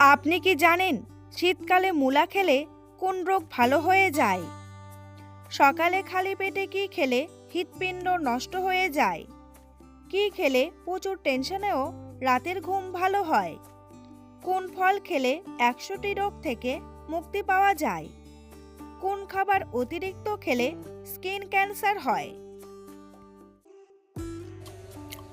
আপনি কি জানেন শীতকালে মূলা খেলে কোন রোগ ভালো হয়ে যায়? সকালে খালি পেটে কি খেলে হৃৎপিণ্ড নষ্ট হয়ে যায়? কি খেলে প্রচুর টেনশনেও রাতের ঘুম ভালো হয়? কোন ফল খেলে একশোটি রোগ থেকে মুক্তি পাওয়া যায়? কোন খাবার অতিরিক্ত খেলে স্কিন ক্যান্সার হয়?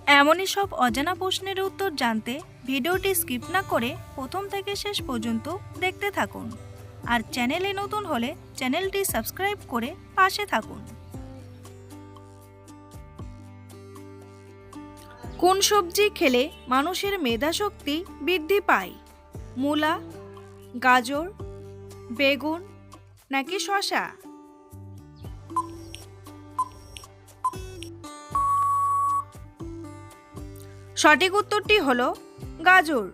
এমনই সব অজানা প্রশ্নের উত্তর জানতে ভিডিওটি স্কিপ না করে প্রথম থেকে শেষ পর্যন্ত দেখতে থাকুন। আর চ্যানেলে নতুন হলে চ্যানেলটি সাবস্ক্রাইব করে পাশে থাকুন। কোন সবজি খেলে মানুষের মেধাশক্তি বৃদ্ধি পায়? মূলা, গাজর, বেগুন নাকি শশা সঠিক উত্তরটি হলো গাজর।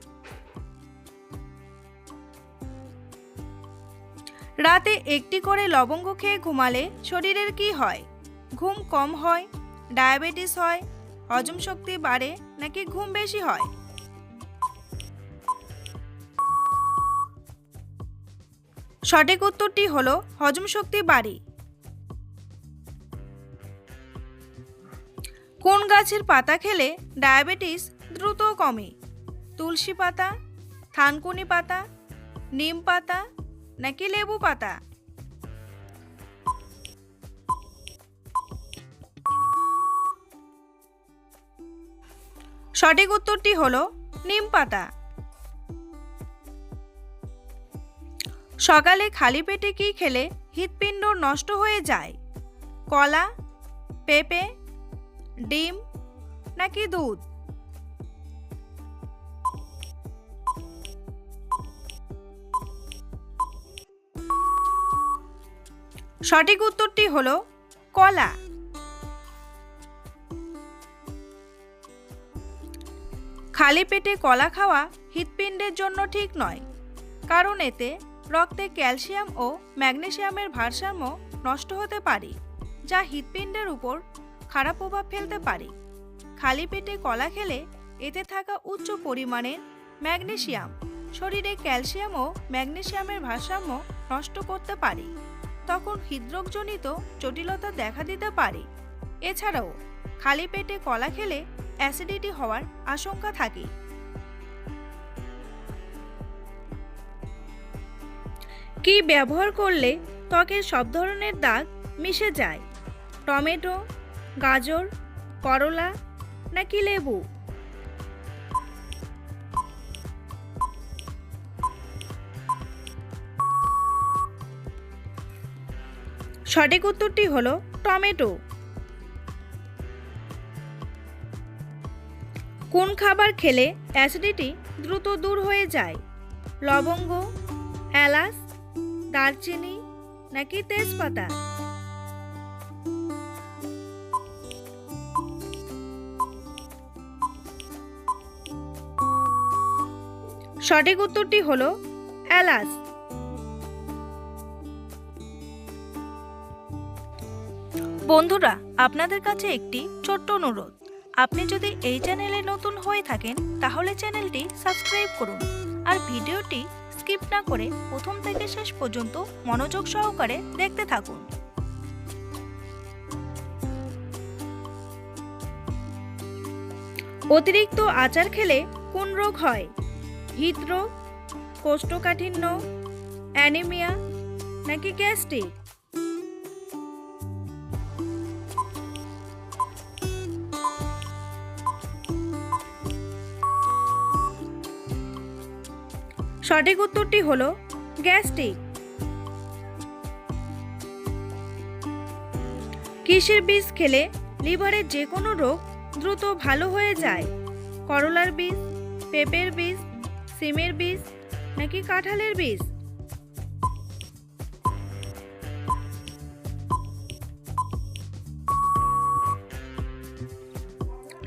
রাতে একটি করে লবঙ্গ খেয়ে ঘুমালে শরীরের কি হয়? ঘুম কম হয়, ডায়াবেটিস হয়, হজম শক্তি বাড়ে নাকি ঘুম বেশি হয়? সঠিক উত্তরটি হল হজম শক্তি বাড়ে। কোন গাছের পাতা খেলে ডায়াবেটিস দ্রুত কমে? তুলসী পাতা, থানকুনি পাতা, নিম পাতা, নাকি লেবু পাতা? সঠিক উত্তরটি হলো নিম পাতা। সকালে খালি পেটে কি খেলে হৃৎপিণ্ড নষ্ট হয়ে যায়? কলা, পেঁপে ডিম নাকি দুধ? সঠিক উত্তরটি হল কলা। খালি পেটে কলা খাওয়া হৃৎপিণ্ডের জন্য ঠিক নয়, কারণ এতে রক্তে ক্যালসিয়াম ও ম্যাগনেসিয়ামের ভারসাম্য নষ্ট হতে পারে, যা হৃৎপিণ্ডের উপর খারাপ প্রভাব ফেলতে পারে। খালি পেটে কলা খেলে এতে থাকা উচ্চ পরিমাণের ম্যাগনেশিয়াম শরীরে ক্যালসিয়াম ও ম্যাগনেসিয়ামের ভারসাম্য নষ্ট করতে পারে। তখন হৃদরোগজনিত জটিলতা দেখা দিতে পারে। এছাড়াও, খালি পেটে কলা খেলে অ্যাসিডিটি হওয়ার আশঙ্কা থাকে। কি ব্যবহার করলে ত্বকের সব ধরনের দাগ মিশে যায়? টমেটো গাজর, করলা নাকি লেবু? সঠিক উত্তরটি হল টমেটো। কোন খাবার খেলে অ্যাসিডিটি দ্রুত দূর হয়ে যায়? লবঙ্গ, এলাচ, দারচিনি নাকি তেজপাতা? সঠিক উত্তরটি হলো এলাচ। বন্ধুরা আপনাদের কাছে একটি ছোট্ট অনুরোধ। আপনি যদি এই চ্যানেলে নতুন হয়ে থাকেন তাহলে চ্যানেলটি সাবস্ক্রাইব করুন আর ভিডিওটি স্কিপ না করে প্রথম থেকে শেষ পর্যন্ত মনোযোগ সহকারে দেখতে থাকুন। অতিরিক্ত আচার খেলে কোন রোগ হয়? হৃদরোগ, কোষ্ঠকাঠিন্য, অ্যানিমিয়া নাকি গ্যাস্ট্রিক? সঠিক উত্তরটি হলো গ্যাস্ট্রিক। কিসের বীজ খেলে লিভারের যে কোনো রোগ দ্রুত ভালো হয়ে যায়? করলার বীজ, পেঁপের বীজ সিমের বীজ নাকি কাঁঠালের বীজ?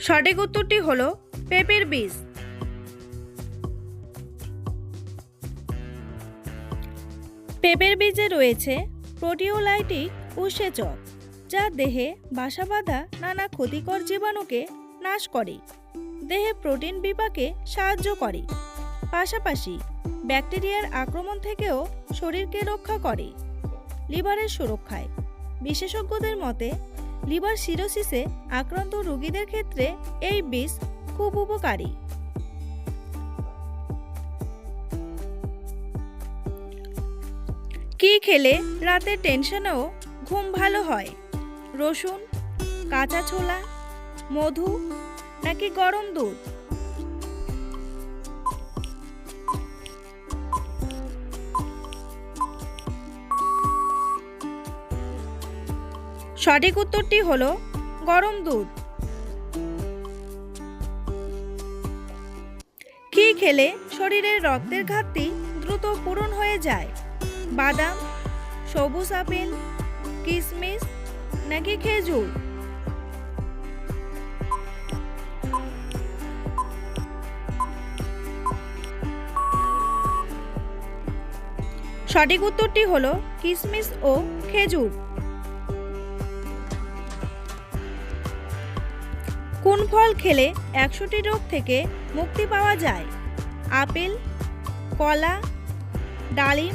সঠিক উত্তরটি হল পেঁপের বীজ। পেঁপের বীজে রয়েছে প্রোটিওলাইটিক উৎসেচক, যা দেহে বাসা বাঁধা নানা ক্ষতিকর জীবাণুকে নাশ করে। দেহে প্রোটিন বিপাকে সাহায্য করে। পাশাপাশি ব্যাকটেরিয়ার আক্রমণ থেকেও শরীরকে রক্ষা করে লিভারের সুরক্ষায়। বিশেষজ্ঞদের মতে, লিভার সিরোসিসে আক্রান্ত রোগীদের ক্ষেত্রে এই বীজ খুব উপকারী। কি খেলে রাতে টেনশনেও ঘুম ভালো হয়? রসুন, কাঁচা ছোলা, মধু নাকি গরম দুধ? সঠিক উত্তরটি হল গরম দুধ। কি খেলে শরীরের রক্তের ঘাটতি দ্রুত পূরণ হয়ে যায়? বাদাম, সবুজ আপেল কিশমিশ নাকি খেজুর? সঠিক উত্তরটি হলো কিশমিশ ও খেজুর। কোন ফল খেলে একশোটি রোগ থেকে মুক্তি পাওয়া যায়? আপেল, কলা, ডালিম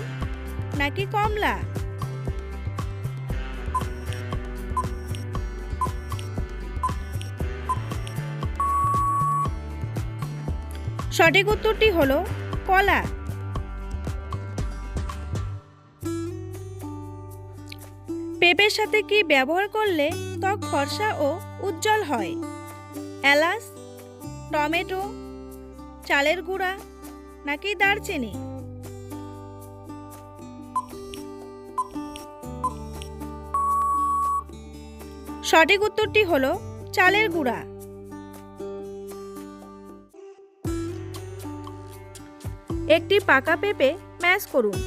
নাকি কমলা? সঠিক উত্তরটি হলো কলা। পেঁপের সাথে কি ব্যবহার করলে ত্বক ফর্সা ও উজ্জ্বল হয়? এলাচ, টমেটো, চালের গুঁড়া নাকি দারচিনি? সঠিক উত্তরটি হল চালের গুঁড়া। একটি পাকা পেঁপে ম্যাশ করুন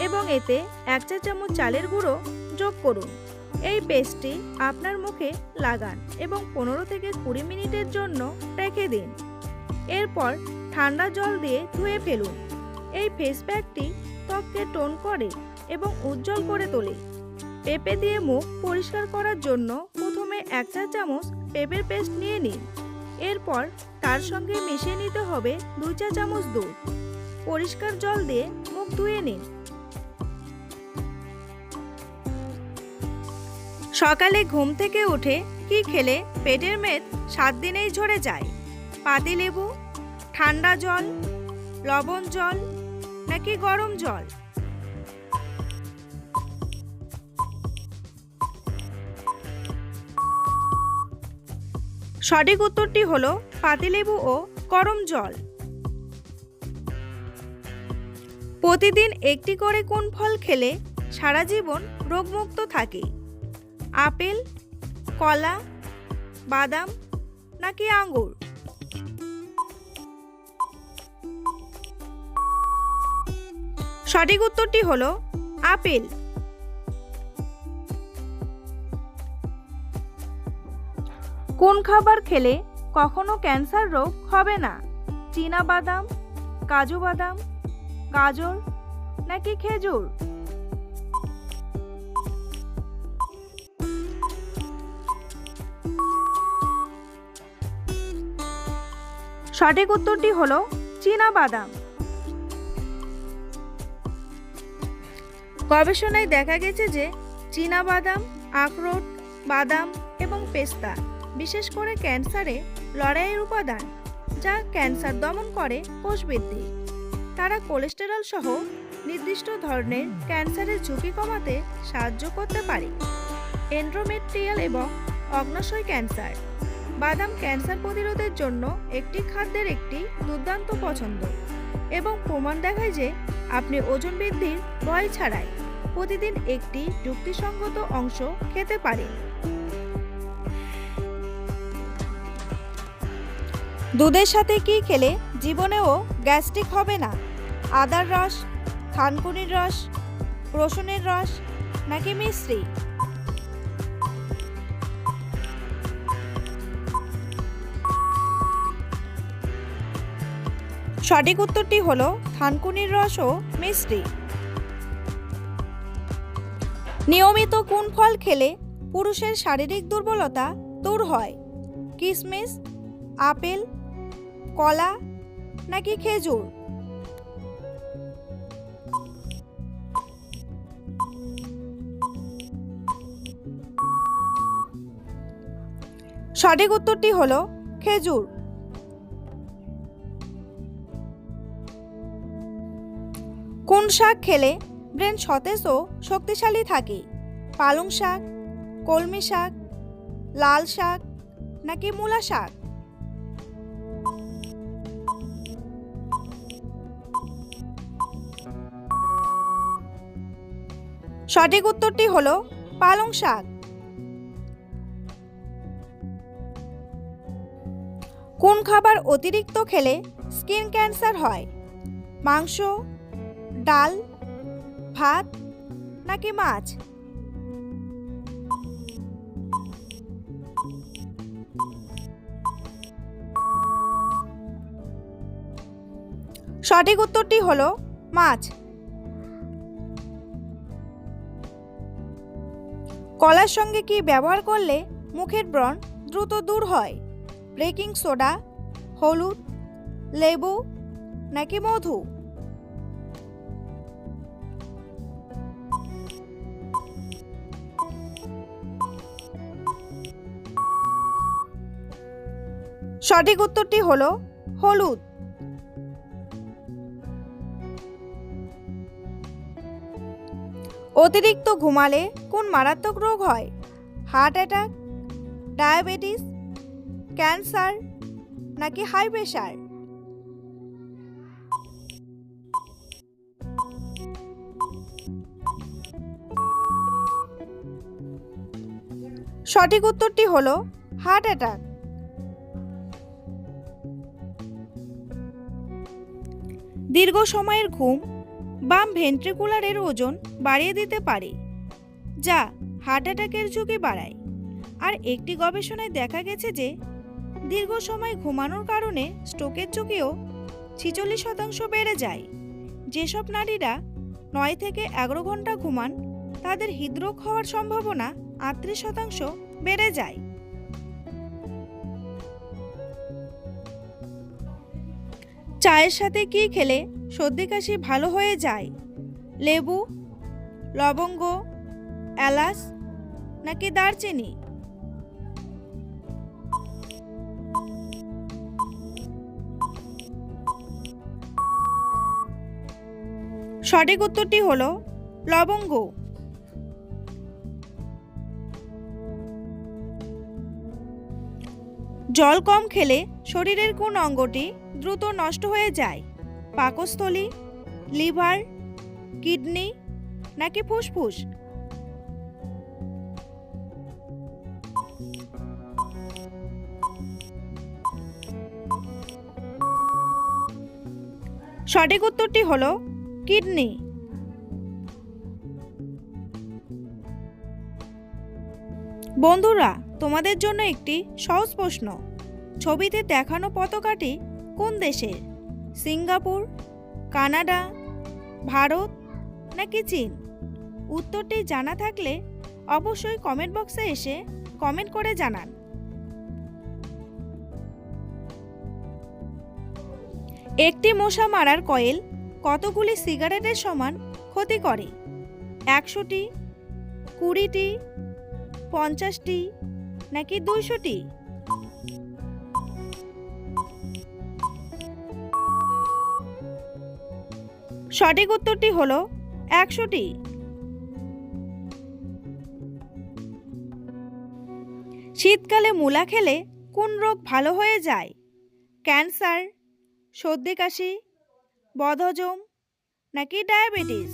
এবং এতে এক চা চামচ চালের গুঁড়ো যোগ করুন। এই পেস্টটি আপনার মুখে লাগান এবং পনেরো থেকে কুড়ি মিনিটের জন্য রেখে দিন। এরপর ঠান্ডা জল দিয়ে ধুয়ে ফেলুন। এই ফেস প্যাকটি ত্বককে টোন করে এবং উজ্জ্বল করে তোলে। পেঁপে দিয়ে মুখ পরিষ্কার করার জন্য প্রথমে এক চা চামচ পেঁপের পেস্ট নিয়ে নিন। এরপর তার সঙ্গে মিশিয়ে নিতে হবে দুই চা চামচ দুধ। পরিষ্কার জল দিয়ে মুখ ধুয়ে নিন। সকালে ঘুম থেকে উঠে কি খেলে? পেটের মেদ সাত দিনেই ঝরে যায়। পাতিলেবু ঠান্ডা জল, লবণ জল নাকি গরম জল? সঠিক উত্তরটি হলো পাতিলেবু ও গরম জল। প্রতিদিন একটি করে কোন ফল খেলে সারা জীবন রোগমুক্ত থাকে? আপেল, কলা, বাদাম নাকি আঙ্গুর? সঠিক উত্তরটি হলো আপেল। কোন খাবার খেলে কখনো ক্যান্সার রোগ হবে না? চীনা বাদাম, কাজু বাদাম, গাজর নাকি খেজুর? সঠিক উত্তরটি হল চীনা বাদাম। গবেষণায় দেখা গেছে যে চীনা বাদাম, আখরোট, বাদাম এবং পেস্তা, বিশেষ করে ক্যান্সারে লড়াইয়ের উপাদান, যা ক্যান্সার দমন করে কোষ বৃদ্ধি। তারা কোলেস্টেরল সহ নির্দিষ্ট ধরনের ক্যান্সারের ঝুঁকি কমাতে সাহায্য করতে পারে। এন্ড্রোমেট্রিয়াল এবং অগ্নাশয় ক্যান্সার। বাদাম ক্যান্সার প্রতিরোধের জন্য একটি খাদ্যের একটি দুর্দান্ত পছন্দ। এবং প্রমাণ দেখায় যে আপনি ওজন বৃদ্ধির ভয় ছাড়াই প্রতিদিন একটি যুক্তিসঙ্গত অংশ খেতে পারেন। দুধের সাথে কি খেলে জীবনেও গ্যাস্ট্রিক হবে না? আদার রস থানকুনির রস, রসুনের রস, নাকি মিশ্রি সঠিক উত্তরটি হল থানকুনির রস ও মিষ্টি। নিয়মিত কোন ফল খেলে পুরুষের শারীরিক দুর্বলতা দূর হয়? কিশমিশ আপেল, কলা নাকি খেজুর? সঠিক উত্তরটি হল খেজুর। শাক খেলে ব্রেন সতেজ ও শক্তিশালী থাকে। পালং শাক কলমি শাক লাল শাক নাকি মূলা শাক সঠিক উত্তরটি হলো পালং শাক কোন খাবার অতিরিক্ত খেলে স্কিন ক্যান্সার হয়? মাংস ডাল, ভাত নাকি মাছ? সঠিক উত্তরটি হলো মাছ। কলার সঙ্গে কি ব্যবহার করলে মুখের ব্রণ দ্রুত দূর হয়? বেকিং সোডা, হলুদ, লেবু নাকি মধু? সঠিক উত্তরটি হল হলুদ। অতিরিক্ত ঘুমালে কোন মারাত্মক রোগ হয়? হার্ট অ্যাটাক, ডায়াবেটিস, ক্যান্সার নাকি হাই প্রেশার সঠিক উত্তরটি হলো হার্ট অ্যাটাক। দীর্ঘ সময়ের ঘুম বাম ভেন্ট্রিকুলারের ওজন বাড়িয়ে দিতে পারে। যা হার্ট অ্যাটাকের ঝুঁকি বাড়ায়। আর একটি গবেষণায় দেখা গেছে যে, দীর্ঘ সময় ঘুমানোর কারণে স্ট্রোকের ঝুঁকিও ছিচল্লিশ শতাংশ বেড়ে যায়। যেসব নারীরা নয় থেকে এগারো ঘণ্টা ঘুমান, তাদের হৃদরোগ হওয়ার সম্ভাবনা আটত্রিশ শতাংশ বেড়ে যায়। চায়ের সাথে কি খেলে সর্দি কাশি ভালো হয়ে যায়? লেবু, লবঙ্গ, এলাচ নাকি দারচিনি? সঠিক উত্তরটি হলো লবঙ্গ। জল কম খেলে শরীরের কোন অঙ্গটি দ্রুত নষ্ট হয়ে যায়? পাকস্থলী, লিভার, কিডনি নাকি ফুসফুস? সঠিক উত্তরটি হলো কিডনি। বন্ধুরা, তোমাদের জন্য একটি সহজ প্রশ্ন। ছবিতে দেখানো পতাকাটি কোন দেশের? সিঙ্গাপুর, কানাডা, ভারত নাকি চীন? উত্তরটি জানা থাকলে অবশ্যই কমেন্ট বক্সে এসে কমেন্ট করে জানান। একটি মশা মারার কয়েল কতগুলি সিগারেটের সমান ক্ষতি করে? একশোটি, কুড়িটি, পঞ্চাশটি নাকি দুইশোটি? সঠিক উত্তরটি হলো একশোটি। শীতকালে মূলা খেলে কোন রোগ ভালো হয়ে যায়? ক্যান্সার, সর্দি কাশি, বদহজম নাকি ডায়াবেটিস?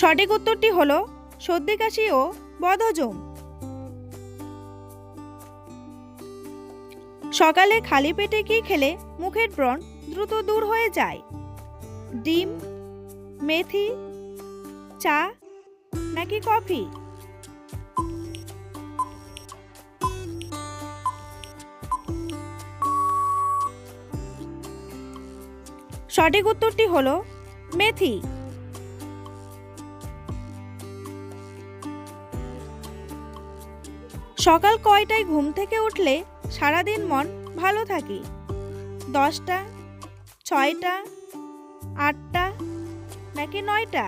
সঠিক উত্তরটি হলো সর্দি কাশি ও বদহজম। সকালে খালি পেটে কি খেলে মুখের ব্রণ দ্রুত দূর হয়ে যায়? ডিম, মেথি, চা নাকি কফি? সঠিক উত্তরটি হলো মেথি। সকাল কয়টায় ঘুম থেকে উঠলে সারাদিন মন ভালো থাকে। দশটা ছয়টা আটটা নাকি নয়টা?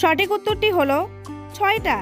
সঠিক উত্তরটি হলো ছয়টা।